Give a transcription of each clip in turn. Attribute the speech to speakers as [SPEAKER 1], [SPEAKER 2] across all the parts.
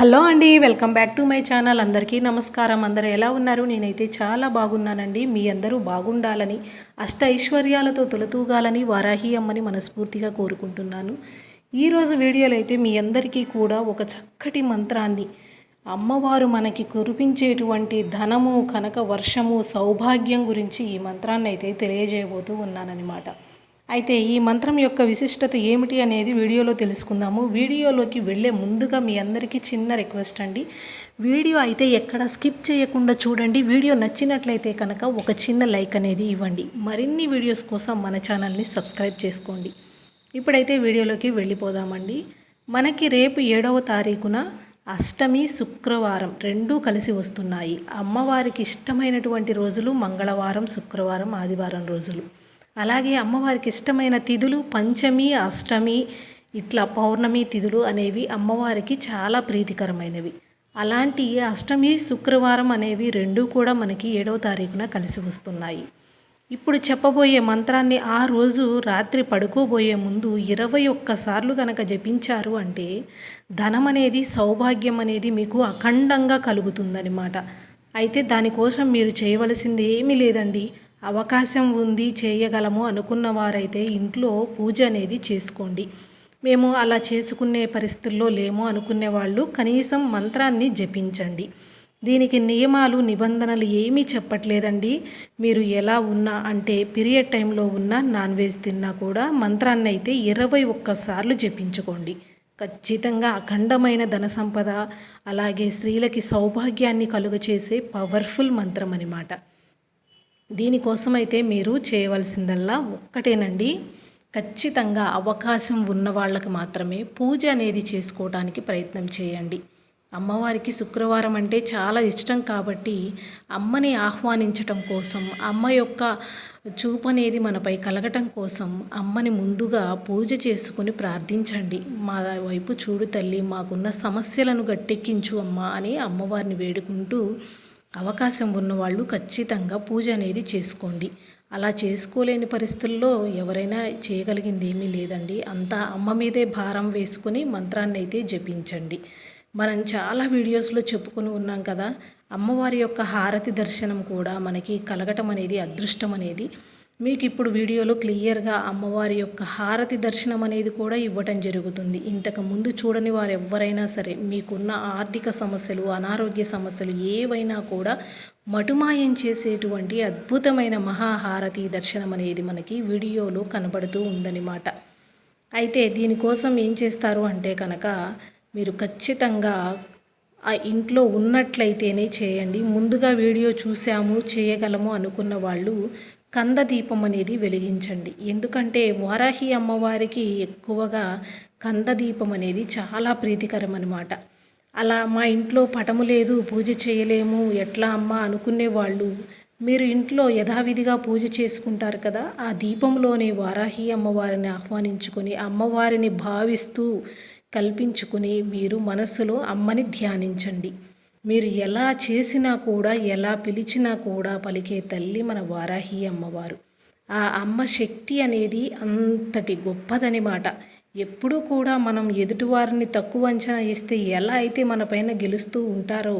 [SPEAKER 1] Hello అండి welcome back to my channel. అందరికీ నమస్కారం. అందరు ఎలా ఉన్నారు? నేనైతే చాలా బాగున్నానండి. మీ అందరూ బాగుండాలని అష్ట ఐశ్వర్యాలతో తొలతూగాలని వారాహి అమ్మని మనస్ఫూర్తిగా కోరుకుంటున్నాను. ఈరోజు వీడియోలో అయితే మీ అందరికీ కూడా ఒక చక్కటి మంత్రాన్ని అమ్మవారు మనకి కురిపించేటువంటి ధనము కనక వర్షము సౌభాగ్యం గురించి ఈ మంత్రాన్ని అయితే తెలియజేయబోతూ ఉన్నానన్నమాట. అయితే ఈ మంత్రం యొక్క విశిష్టత ఏమిటి అనేది వీడియోలో తెలుసుకుందాము. వీడియోలోకి వెళ్ళే ముందుగా మీ అందరికీ చిన్న రిక్వెస్ట్ అండి. వీడియో అయితే ఎక్కడ స్కిప్ చేయకుండా చూడండి. వీడియో నచ్చినట్లయితే కనుక ఒక చిన్న లైక్ అనేది ఇవ్వండి. మరిన్ని వీడియోస్ కోసం మన ఛానల్ని సబ్స్క్రైబ్ చేసుకోండి. ఇప్పుడైతే వీడియోలోకి వెళ్ళిపోదామండి. మనకి రేపు ఏడవ తారీఖున అష్టమి శుక్రవారం రెండూ కలిసి వస్తున్నాయి. అమ్మవారికి ఇష్టమైనటువంటి రోజులు మంగళవారం శుక్రవారం ఆదివారం రోజులు. అలాగే అమ్మవారికి ఇష్టమైన తిథులు పంచమి అష్టమి ఇట్లా పౌర్ణమి తిథులు అనేవి అమ్మవారికి చాలా ప్రీతికరమైనవి. అలాంటి అష్టమి శుక్రవారం అనేవి రెండూ కూడా మనకి ఏడవ తారీఖున కలిసి వస్తున్నాయి. ఇప్పుడు చెప్పబోయే మంత్రాన్ని ఆ రోజు రాత్రి పడుకోబోయే ముందు ఇరవై ఒక్కసార్లు కనుక జపించారు అంటే ధనం అనేది సౌభాగ్యం అనేది మీకు అఖండంగా కలుగుతుందనమాట అయితే దానికోసం మీరు చేయవలసింది ఏమీ లేదండి. అవకాశం ఉంది చేయగలము అనుకున్న వారైతే ఇంట్లో పూజ అనేది చేసుకోండి. మేము అలా చేసుకునే పరిస్థితుల్లో లేము అనుకునే వాళ్ళు కనీసం మంత్రాన్ని జపించండి. దీనికి నియమాలు నిబంధనలు ఏమీ చెప్పట్లేదండి. మీరు ఎలా ఉన్నా అంటే పీరియడ్ టైంలో ఉన్న నాన్ వెజ్ తిన్నా కూడా మంత్రాన్ని అయితే ఇరవై ఒక్కసార్లు జపించుకోండి. ఖచ్చితంగా అఖండమైన ధన సంపద అలాగే స్త్రీలకి సౌభాగ్యాన్ని కలుగచేసే పవర్ఫుల్ మంత్రం దీనికోసం దీనికోసమైతే మీరు చేయవలసిందల్లా ఒక్కటేనండి. ఖచ్చితంగా అవకాశం ఉన్న వాళ్ళకి మాత్రమే పూజ అనేది చేసుకోవడానికి ప్రయత్నం చేయండి. అమ్మవారికి శుక్రవారం అంటే చాలా ఇష్టం కాబట్టి అమ్మని ఆహ్వానించటం కోసం అమ్మ యొక్క చూపు అనేది మనపై కలగటం కోసం అమ్మని ముందుగా పూజ చేసుకుని ప్రార్థించండి. మా వైపు చూడు తల్లి మాకున్న సమస్యలను గట్టెక్కించు అమ్మ అని అమ్మవారిని వేడుకుంటూ అవకాశం ఉన్నవాళ్ళు ఖచ్చితంగా పూజ అనేది చేసుకోండి. అలా చేసుకోలేని పరిస్థితుల్లో ఎవరైనా చేయగలిగింది ఏమీ లేదండి. అంతా అమ్మ మీదే భారం వేసుకుని మంత్రాన్ని అయితే జపించండి. మనం చాలా వీడియోస్లో చెప్పుకొని ఉన్నాం కదా అమ్మవారి యొక్క హారతి దర్శనం కూడా మనకి కలగటం అనేది అదృష్టం అనేది మీకు ఇప్పుడు వీడియోలో క్లియర్గా అమ్మవారి యొక్క హారతి దర్శనం అనేది కూడా ఇవ్వటం జరుగుతుంది. ఇంతకు ముందు చూడని వారు ఎవరైనా సరే మీకున్న ఆర్థిక సమస్యలు అనారోగ్య సమస్యలు ఏవైనా కూడా మటుమాయం చేసేటువంటి అద్భుతమైన మహాహారతి దర్శనం అనేది మనకి వీడియోలో కనబడుతూ ఉందన్నమాట. అయితే దీనికోసం ఏం చేస్తారు అంటే కనుక మీరు ఖచ్చితంగా ఆ ఇంట్లో ఉన్నట్లయితేనే చేయండి. ముందుగా వీడియో చూసాము చేయగలము అనుకున్న వాళ్ళు కంద దీపం అనేది వెలిగించండి. ఎందుకంటే వారాహి అమ్మవారికి ఎక్కువగా కంద దీపం అనేది చాలా ప్రీతికరం అనమాట అలా మా ఇంట్లో పటము లేదు పూజ చేయలేము ఎట్లా అమ్మ అనుకునే వాళ్ళు మీరు ఇంట్లో యథావిధిగా పూజ చేసుకుంటారు కదా ఆ దీపంలోనే వారాహి అమ్మవారిని ఆహ్వానించుకొని అమ్మవారిని భావిస్తూ కల్పించుకుని మీరు మనస్సులో అమ్మని ధ్యానించండి. మీరు ఎలా చేసినా కూడా ఎలా పిలిచినా కూడా పలికే తల్లి మన వారాహి అమ్మవారు. ఆ అమ్మ శక్తి అనేది అంతటి గొప్పదని మాట. ఎప్పుడూ కూడా మనం ఎదుటివారిని తక్కువ అంచనా ఇస్తే ఎలా అయితే మన పైన గెలుస్తూ ఉంటారో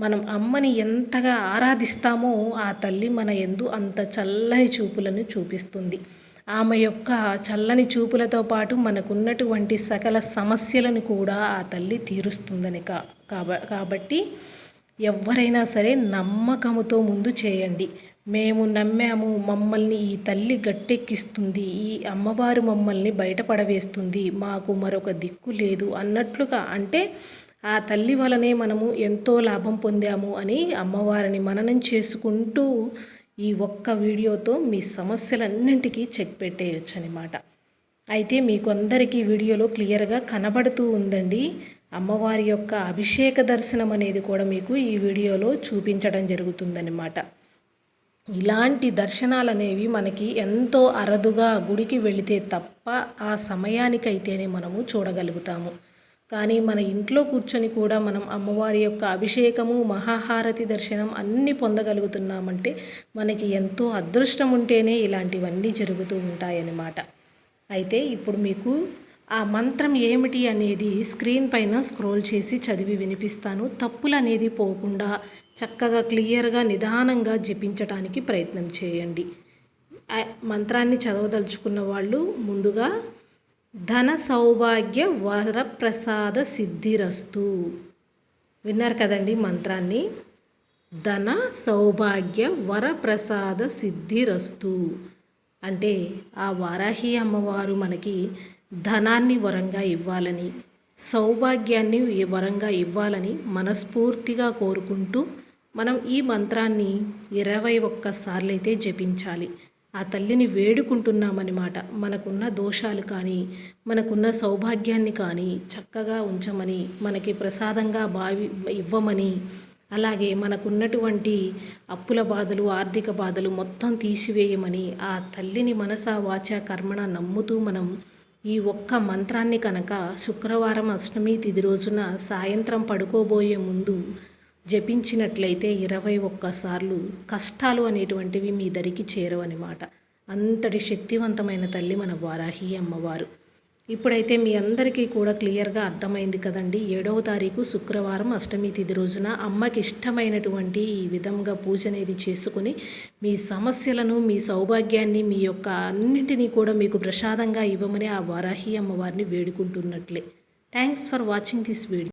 [SPEAKER 1] మనం అమ్మని ఎంతగా ఆరాధిస్తామో ఆ తల్లి మన ఎందు అంత చల్లని చూపులను చూపిస్తుంది. ఆమె యొక్క చల్లని చూపులతో పాటు మనకున్నటువంటి సకల సమస్యలను కూడా ఆ తల్లి తీరుస్తుందని కా కాబట్టి ఎవరైనా సరే నమ్మకముతో ముందు చేయండి. మేము నమ్మాము మమ్మల్ని ఈ తల్లి గట్టెక్కిస్తుంది ఈ అమ్మవారు మమ్మల్ని బయటపడవేస్తుంది మాకు మరొక దిక్కు లేదు అన్నట్లుగా అంటే ఆ తల్లి వలనే మనము ఎంతో లాభం పొందాము అని అమ్మవారిని మననం చేసుకుంటూ ఈ ఒక్క వీడియోతో మీ సమస్యలన్నింటికీ చెక్ పెట్టేయచ్చు అనమాట అయితే మీకు అందరికీ వీడియోలో క్లియర్గా కనబడుతూ ఉందండి. అమ్మవారి యొక్క అభిషేక దర్శనం అనేది కూడా మీకు ఈ వీడియోలో చూపించడం జరుగుతుందన్నమాట. ఇలాంటి దర్శనాలు అనేవి మనకి ఎంతో అరదుగా గుడికి వెళితే తప్ప ఆ సమయానికైతేనే మనము చూడగలుగుతాము. కానీ మన ఇంట్లో కూర్చొని కూడా మనం అమ్మవారి యొక్క అభిషేకము మహాహారతి దర్శనం అన్నీ పొందగలుగుతున్నామంటే మనకి ఎంతో అదృష్టం ఉంటేనే ఇలాంటివన్నీ జరుగుతూ ఉంటాయన్నమాట. అయితే ఇప్పుడు మీకు ఆ మంత్రం ఏమిటి అనేది స్క్రీన్ పైన స్క్రోల్ చేసి చదివి వినిపిస్తాను. తప్పులు అనేది పోకుండా చక్కగా క్లియర్గా నిదానంగా జపించడానికి ప్రయత్నం చేయండి. మంత్రాన్ని చదవదలుచుకున్న వాళ్ళు ముందుగా ధన సౌభాగ్య వరప్రసాద సిద్ధిరస్తు. విన్నారు కదండి మంత్రాన్ని? ధన సౌభాగ్య వరప్రసాద సిద్ధిరస్తు. అంటే ఆ వారాహి అమ్మవారు మనకి ధనాన్ని వరంగా ఇవ్వాలని సౌభాగ్యాన్ని వరంగా ఇవ్వాలని మనస్ఫూర్తిగా కోరుకుంటూ మనం ఈ మంత్రాన్ని ఇరవై ఒక్కసార్లు అయితే జపించాలి. ఆ తల్లిని వేడుకుంటున్నామన్నమాట మనకున్న దోషాలు కానీ మనకున్న సౌభాగ్యాన్ని కానీ చక్కగా ఉంచమని మనకి ప్రసాదంగా భావి ఇవ్వమని అలాగే మనకున్నటువంటి అప్పుల బాధలు ఆర్థిక బాధలు మొత్తం తీసివేయమని ఆ తల్లిని మనస వాచ కర్మణ నమ్ముతూ మనం ఈ ఒక్క మంత్రాన్ని కనుక శుక్రవారం అష్టమి తిది రోజున సాయంత్రం పడుకోబోయే ముందు జపించినట్లయితే ఇరవై ఒక్కసార్లు కష్టాలు అనేటువంటివి మీ దరికి చేరవనమాట. అంతటి శక్తివంతమైన తల్లి మన వారాహి అమ్మవారు. ఇప్పుడైతే మీ అందరికీ కూడా క్లియర్గా అర్థమైంది కదండి. ఏడవ తారీఖు శుక్రవారం అష్టమి తిథి రోజున అమ్మకి ఇష్టమైనటువంటి ఈ విధంగా పూజ అనేది చేసుకుని మీ సమస్యలను మీ సౌభాగ్యాన్ని మీ యొక్క అన్నింటినీ కూడా మీకు ప్రసాదంగా ఇవ్వమని ఆ వారాహి అమ్మవారిని వేడుకుంటున్నట్లే. Thanks for watching this video